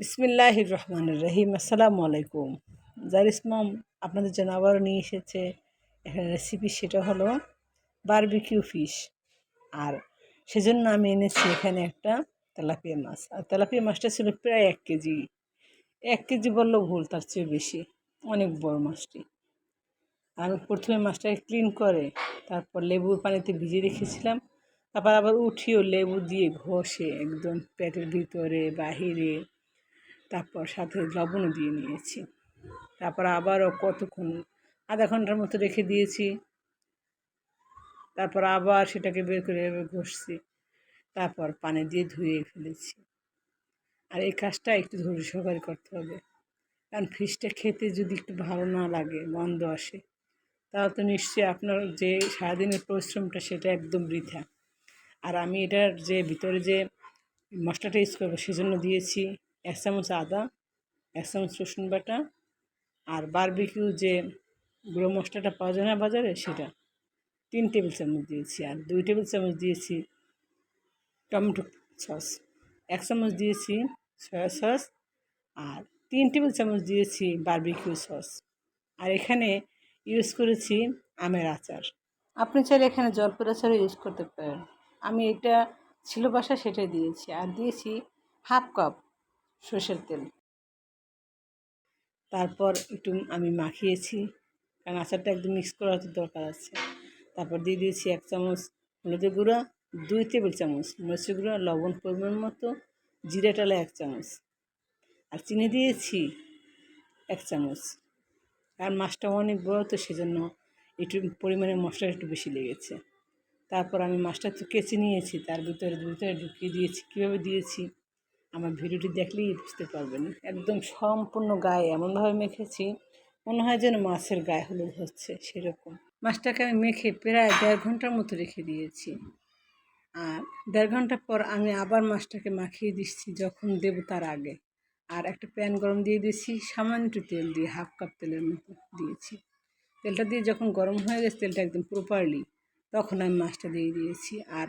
বিসমিল্লাহ রহমান রহিম আসসালামু আলাইকুম। জারিস আপনাদের জন্য আবারও নিয়ে এসেছে এখানে রেসিপি সেটা হলো বারবিকিউ ফিশ আর সেজন্য আমি এনেছি এখানে একটা তেলাপিয়া মাছ। আর তেলাপিয়া মাছটা ছিল প্রায় এক কেজি। এক কেজি বললেও ভুল, তার চেয়ে বেশি। অনেক বড় মাছটি। আমি প্রথমে মাছটাকে ক্লিন করে তারপর লেবুর পানিতে ভিজিয়ে রেখেছিলাম। তারপর আবার উঠিও লেবু দিয়ে ঘষে একদম পেটের ভিতরে, বাহিরে তারপর সাথে লবণও দিয়ে নিয়েছি। তারপর আবারও কতক্ষণ, আধা ঘণ্টার মতো রেখে দিয়েছি। তারপর আবার সেটাকে বের করে ঘষছি। তারপর পানি দিয়ে ধুয়ে ফেলেছি। আর এই কাজটা একটু ধৈর্য সহকারে করতে হবে। কারণ ফিশটা খেতে যদি একটু ভালো না লাগে, গন্ধ আসে, তাহলে তো নিশ্চয়ই আপনার যে সারাদিনের পরিশ্রমটা সেটা একদম বৃথা। আর আমি এটার যে ভিতরে যে মশলাটা ইউজ করব সেজন্য দিয়েছি। এক চামচ আদা এক চামচ রসুন বাটা আর বারবিকিউ যে গুঁড়ো মশলাটা পাওয়া যায় না বাজারে, সেটা তিন টেবিল চামচ দিয়েছি আর দুই টেবিল চামচ দিয়েছি টমেটো সস। এক চামচ দিয়েছি সয়া সস আর তিন টেবিল চামচ দিয়েছি বারবিকিউ সস আর এখানে ইউজ করেছি আমের আচার। আপনি চাইলে এখানে জলপুর আচারও ইউজ করতে পারেন। আমি এটা ছিল বাসা সেটাই দিয়েছি। আর দিয়েছি হাফ কাপ সর্ষের তেল। তারপর একটু আমি মাখিয়েছি, কারণ আচারটা একদম মিক্স করার দরকার আছে। তারপর দিয়ে দিয়েছি এক চামচ হলুদের গুঁড়া, দুই টেবিল চামচ মরিচের গুঁড়া, লবণ পরিমাণ মতো, জিরে টালা এক চামচ। আর চিনি দিয়েছি এক চামচ। আর মাছটা অনেক বড় তো সেজন্য একটু পরিমাণে মশলা একটু বেশি লেগেছে। তারপর আমি মাছটা তো কেচে নিয়েছি, তার ভিতরে ভিতরে ঢুকিয়ে দিয়েছি। কীভাবে দিয়েছি? আমার ভিডিওটি দেখলেই বুঝতে পারবেন। একদম সম্পূর্ণ গায়ে এমনভাবে মেখেছি, মনে হয় যেন মাছের গায়ে হলুদ হচ্ছে, সেরকম। মাছটাকে আমি মেখে প্রায় দেড় ঘণ্টার মতো রেখে দিয়েছি। আর দেড় ঘণ্টা পর আমি আবার মাছটাকে মাখিয়ে দিচ্ছি যখন দেব তার আগে। আর একটা প্যান গরম দিয়ে দিয়েছি, সামান্য একটু তেল দিয়ে, হাফ কাপ তেলের মতো দিয়েছি। তেলটা দিয়ে যখন গরম হয়ে গেছে, তেলটা একদম প্রপারলি তখন আমি মাছটা দিয়ে দিয়েছি। আর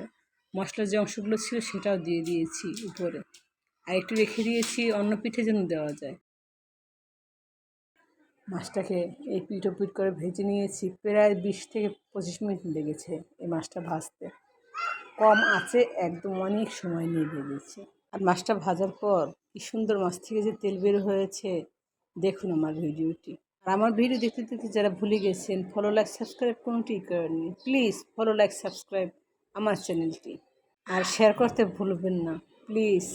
মশলার যে অংশগুলো ছিল সেটাও দিয়ে দিয়েছি উপরে। আর একটু রেখে দিয়েছি অন্য পিঠে যেন দেওয়া যায়। মাছটাকে এই পিঠ পিঠ করে ভেজে নিয়েছি। প্রায় বিশ থেকে পঁচিশ মিনিট লেগেছে এই মাছটা ভাজতে। কম আছে, একদম অনেক সময় নিয়ে ভেজেছি। আর মাছটা ভাজার পর কি সুন্দর মাছ থেকে যে তেল বের হয়েছে, দেখুন আমার ভিডিওটি। আর আমার ভিডিও দেখতে দেখতে যারা ভুলে গেছেন ফলো লাইক সাবস্ক্রাইব কোনোটি করেননি প্লিজ ফলো লাইক সাবস্ক্রাইব আমার চ্যানেলটি আর শেয়ার করতে ভুলবেন না প্লিজ